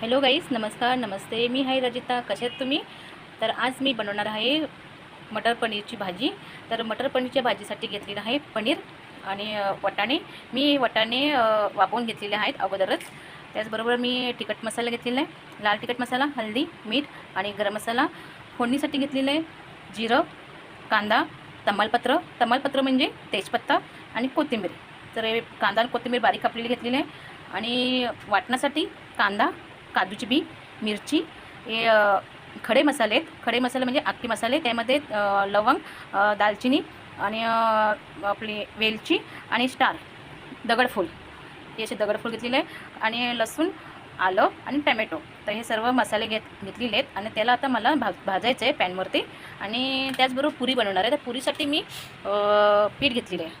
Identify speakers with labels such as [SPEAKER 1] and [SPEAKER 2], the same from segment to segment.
[SPEAKER 1] Hello गाईस नमस्कार नमस्ते. मी आहे रजिता. कशात तुम्ही? तर आज मी बनवणार आहे मटर पनीरची भाजी. तर मटर पनीरच्या भाजीसाठी घेतलेलं आहे पनीर आणि वटाणे. मी वटाणे वापरून घेतलेले आहेत अगोदरच. त्याचबरोबर मी तिखट मसाला घेतलेला आहे. लाल तिखट मसाला हल्दी मीठ आणि गरम मसाला. फोडणीसाठी घेतलेलं आहे जिरं कांदा तमालपत्र. तमालपत्र म्हणजे तेजपत्ता आणि कोथिंबीर. तर हे कांदा आणि कोथिंबीर बारीक कापलेली घेतलेली आहे. आणि वाटण्यासाठी कांदा काजूची बी मिरची हे खडे मसाले आहेत. खडे मसाले म्हणजे अख्खे मसाले. त्यामध्ये लवंग दालचिनी आणि आपली वेलची आणि स्टार दगडफूल. हे असे दगडफूल घेतलेले आहे आणि लसूण आलं आणि टमॅटो. तर हे सर्व मसाले घेत घेतलेले आहेत. आणि त्याला आता मला भाज भाजायचं आहे पॅनवरती. आणि त्याचबरोबर पुरी बनवणार आहे. तर पुरीसाठी मी पीठ घेतलेलं आहे.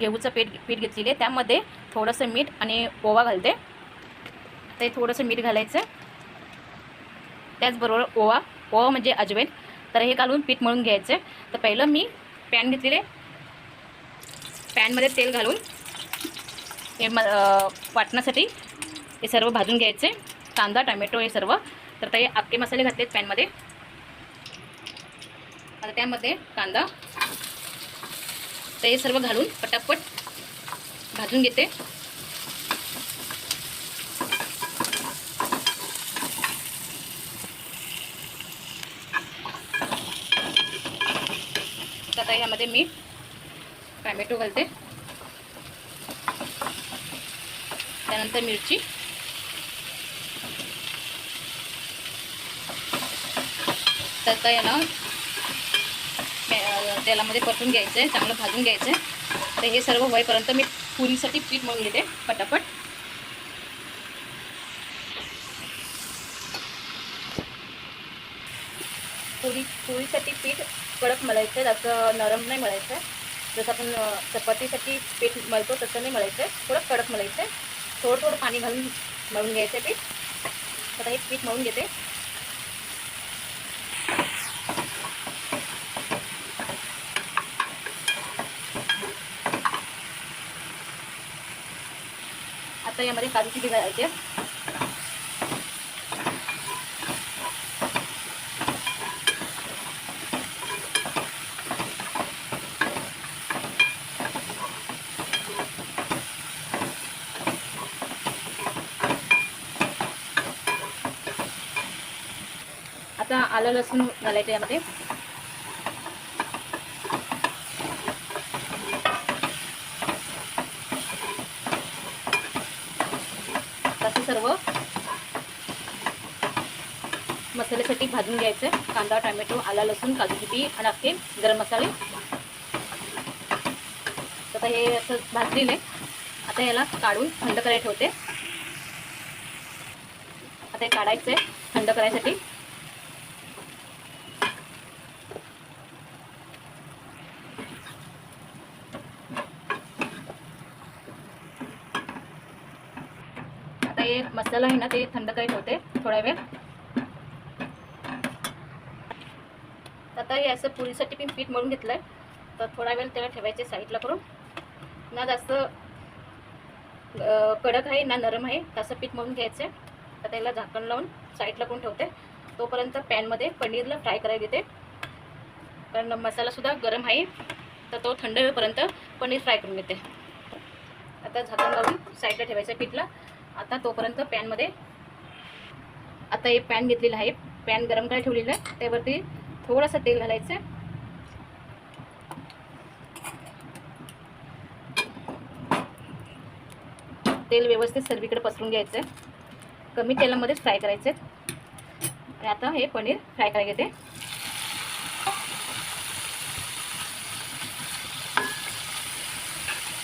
[SPEAKER 1] गेहूचं पीठ पीठ घेतलेलं आहे. त्यामध्ये थोडंसं मीठ आणि ओवा घालते. ते थोडंसं मीठ घालायचं. त्याचबरोबर ओवा ओवा म्हणजे अजवेन. तर हे घालून पीठ मळून घ्यायचं. तर पहिलं मी पॅन घेतलेले. पॅनमध्ये तेल घालून हे म वाटण्यासाठी हे सर्व भाजून घ्यायचे. कांदा टोमॅटो हे सर्व. तर ते आपके मसाले घातलेत पॅनमध्ये. आता त्यामध्ये कांदा. तर हे सर्व घालून पटापट भाजून घेते. ह्यामध्ये मी टॅमॅटो घालते. त्यानंतर मिरची. तर आता याला तेलामध्ये परतून घ्यायचं आहे चांगलं भाजून घ्यायचं. आहे तर हे सर्व होईपर्यंत मी पुरीसाठी पीठ मळून घेते पटापट. पुरी पुरीसाठी पीठ कडक मळायचं आहे. असं नरम नाही मळायचं आहे. जसं आपण चपातीसाठी पीठ मळतो तसं नाही मळायचं आहे. थोडं कडक मळायचं आहे. थोडं थोडं पाणी घालून मळून घ्यायचं आहे पीठ. आता हे पीठ मळून घेते. आता यामध्ये काजूची बी घालायची आता आलं लसूण घालायचं यामध्ये. तसं सर्व मसाल्यासाठी भाजून घ्यायचं. कांदा टोमॅटो आला लसूण काजूची ती आणि अख्खे गरम मसाले. तर आता हे असं भाजलेलं आहे. आता याला काढून थंड करायला ठेवते. आता हे काढायचं आहे थंड करायसाठी आता हे मसाला आहे ना ते थंड काही ठेवते थोडा वेळ. आता हे असं पुरीसाठी पण पीठ मळून घेतलं आहे तर थोडा वेळ त्याला ठेवायचे साईडला करून. ना जास्त कडक आहे ना नरम आहे तसं पीठ मळून घ्यायचं आहे. तर त्याला झाकण लावून साईडला करून ठेवते. तोपर्यंत पॅनमध्ये पनीरला फ्राय करायला देते. कारण मसालासुद्धा गरम आहे. तर तो थंड होईपर्यंत पनीर फ्राय करून घेते. आता झाकण लावून साईडला ठेवायचं आहे पीठला. आता तोपर्यंत पॅनमध्ये आता हे पॅन घेतलेलं आहे. पॅन गरम करायला ठेवलेलं आहे. त्यावरती थोडंसं तेल घालायचं. तेल व्यवस्थित सर्वीकडे पसरून घ्यायचं. कमी तेलामध्येच फ्राय करायचे. आणि आता हे पनीर फ्राय करायला घेते.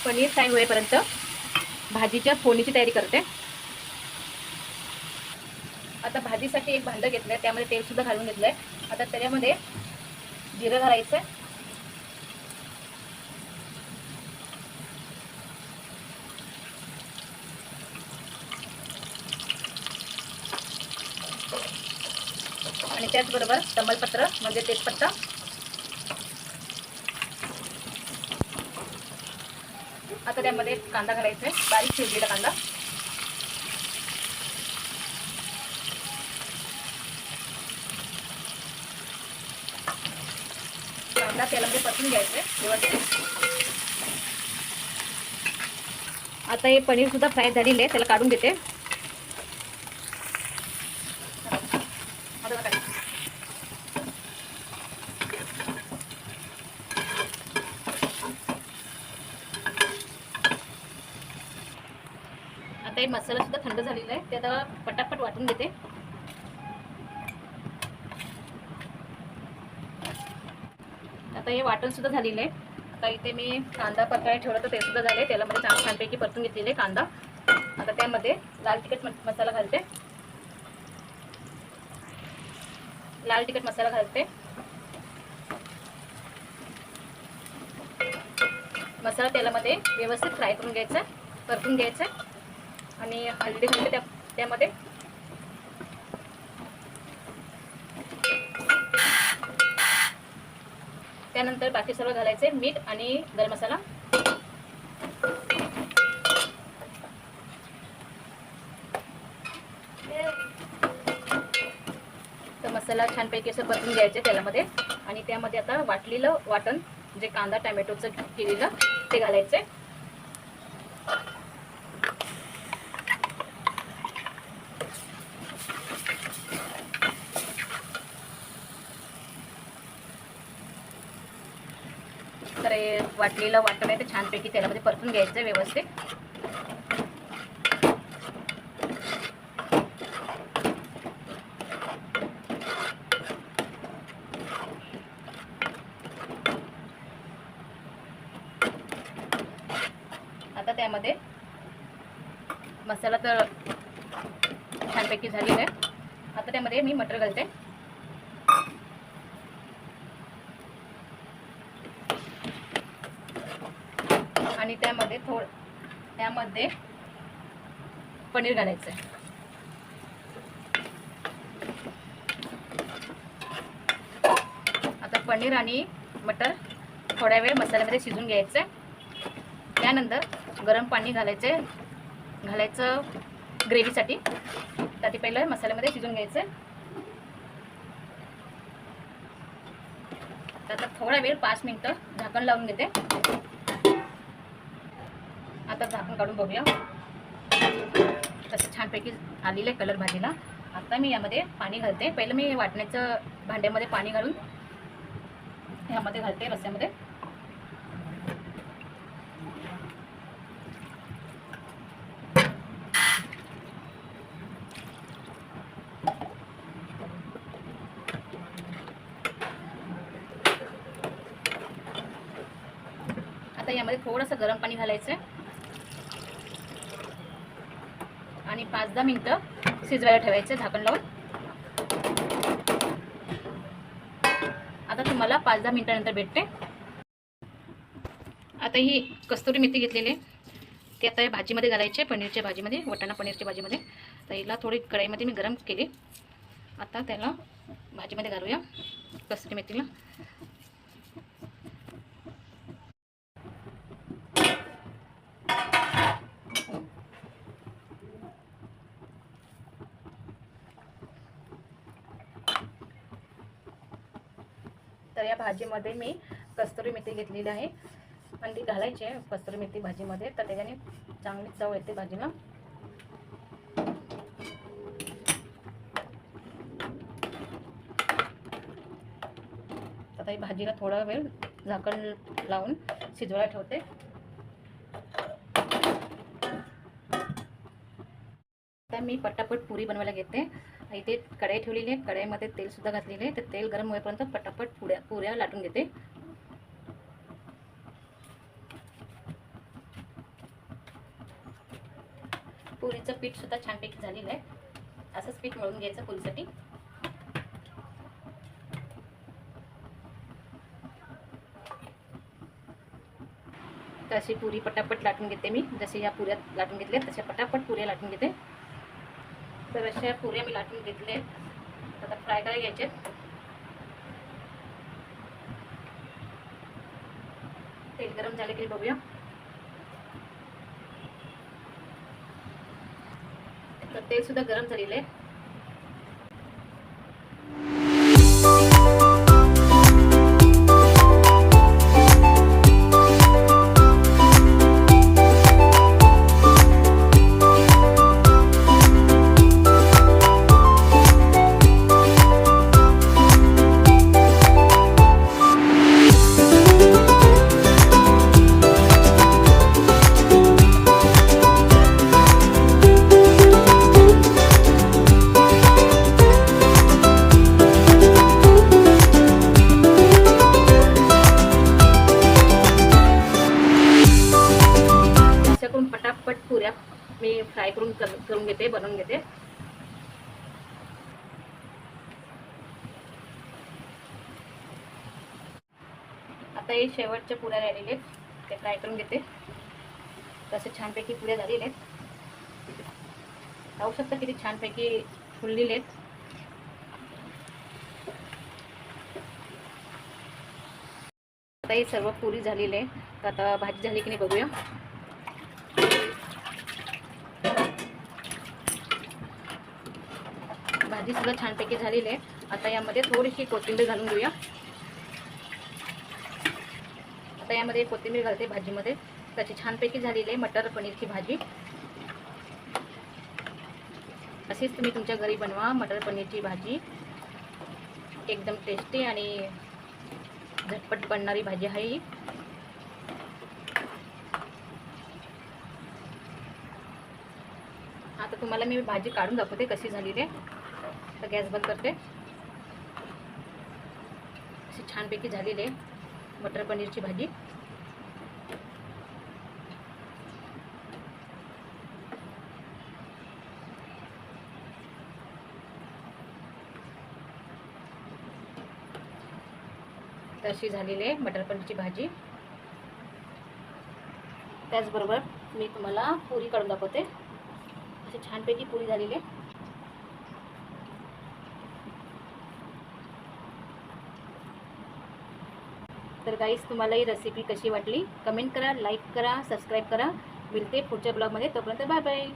[SPEAKER 1] पनीर फ्राय होईपर्यंत भाजीच्या फोडणीची तयारी करते. आता भाजीसाठी एक भांडं घेतलं आहे त्यामध्ये तेलसुद्धा घालून घेतलं आहे आता त्याच्यामध्ये जिरं घालायचं आहे आणि त्याचबरोबर तमालपत्र म्हणजे तेजपत्ता. आता त्यामध्ये कांदा घालायचा आहे बारीक चिरलेला कांदा कांदा तेलामध्ये परतून घ्यायचं आहे व्यवस्थित. आता हे पनीर सुद्धा फ्राय झालेलं आहे त्याला काढून घेते. आता हे मसाला सुद्धा थंड झालेला आहे ते आता पटापट वाटून घेते. आता हे वाटण सुद्धा झालेलं आहे. आता इथे मी कांदा परताय ठेवलं तर ते सुद्धा झाले. तेलामध्ये छान छानपैकी परतून घेतलेले आहे कांदा. आता त्यामध्ये लाल तिखट मसाला घालते. लाल तिखट मसाला घालते. मसाला तेलामध्ये व्यवस्थित फ्राय करून घ्यायचा परतून घ्यायचा. आणि हळदी घालते त्या त्यामध्ये त्यानंतर बाकी सर्व घालायचे मीठ आणि गरम मसाला. तर मसाला छानपैकी असं परतून घ्यायचे तेलामध्ये. आणि त्यामध्ये आता वाटलेलं वाटण जे कांदा टॅमॅटोचं केलेलं ते घालायचे तर हे वाटलेलं वाटण आहे ते छानपैकी तेलामध्ये परतून घ्यायचं व्यवस्थित. आता त्यामध्ये मसाला तर छानपैकी झालेला आहे. आता त्यामध्ये मी मटर घालते. आणि त्यामध्ये थोड त्यामध्ये पनीर घालायचं आहे आता पनीर आणि मटर थोड्या वेळ मसाल्यामध्ये शिजून घ्यायचं आहे त्यानंतर गरम पाणी घालायचं आहे घालायचं ग्रेव्हीसाठी. तर ते पहिलं मसाल्यामध्ये शिजून घ्यायचं आहे तर आता थोडा वेळ पाच मिनटं झाकण लावून घेते. आता झाकण काढून बघूया. तसं छानपैकी आलेलं आहे कलर भाजीला. आता मी यामध्ये पाणी घालते. पहिलं मी वाटण्याचं भांड्यामध्ये पाणी घालून ह्यामध्ये घालते रस्त्यामध्ये आता यामध्ये थोडंसं गरम पाणी घालायचं आहे आणि पाच दहा मिनटं शिजवायला ठेवायचं झाकण लावून. आता तुम्हाला पाच दहा मिनटानंतर भेटते. आता ही कस्तुरी मेथी घेतलेली आहे. ती आता या भाजीमध्ये घालायची आहे पनीरच्या भाजीमध्ये वटाणा पनीरच्या भाजीमध्ये. तर हिला थोडी कढाईमध्ये मी गरम केली. आता त्याला भाजीमध्ये घालूया कस्तुरी मेथीला. तर या भाजीमध्ये मी कस्तुरी मेथी घेतलेली आहे. आणि ती घालायची आहे कस्तुरी मेथी भाजीमध्ये. तर त्याच्याने चांगली चव येते भाजीला. आता ही भाजीला थोडा वेळ झाकण लावून शिजवायला ठेवते. आता मी पटापट पुरी बनवायला घेते. इथे कढई ठेवलेली आहे. कढईमध्ये तेलसुद्धा घातलेले आहे. तर तेल गरम होईपर्यंत पटापट पुऱ्या पुऱ्या लाटून घेते. पुरीचं पीठ सुद्धा छानपैकी झालेलं आहे. असंच पीठ मळून घ्यायचं पुरीसाठी. तर अशी पुरी पटापट लाटून घेते मी. जसे या पुऱ्या लाटून घेतल्या तशा पटापट पुऱ्या लाटून घेते. तर अशा पुऱ्या मी लाटून घेतले. आता फ्राय करायला घ्यायचे. तेल गरम झाले की बघूया. तर तेल सुद्धा गरम झालेलं आहे. मी फ्राय करून करून घेते बनवून घेते. आता हे शेवटच्या पुऱ्या राहिलेले आहेत. ते फ्राय करून घेते. तसे छानपैकी पुऱ्या झालेले आहेत. शकता किती छानपैकी फुललेले आहेत. आता ही सर्व पुरी झालेली आहे आता भाजी झाली की नाही बघूया. भाजी सुद्धा छानपैकी झालेली आहे. आता यामध्ये थोडीशी कोथिंबीर घालून घेऊया. आता यामध्ये कोथिंबीर घालते भाजीमध्ये. त्याची छानपैकी झालेली आहे मटर पनीरची भाजी. अशीच तुम्ही तुमच्या घरी बनवा मटर पनीरची भाजी. एकदम टेस्टी आणि झटपट बनणारी भाजी आहे ही. आता तुम्हाला मी भाजी काढून दाखवते कशी झाली ते आता गॅस बंद करते. अशी छानपैकी झालेली आहे मटर पनीरची भाजी. तशी झालेली आहे मटर पनीरची भाजी. त्याचबरोबर मी तुम्हाला पुरी काढून दाखवते. अशी छानपैकी पुरी झालेली आहे. तर गाईस तुम्हाला ही रेसिपी कशी वाटली? कमेंट करा लाईक करा सबस्क्राईब करा. मिळते पुढच्या ब्लॉगमध्ये तोपर्यंत बाय बाय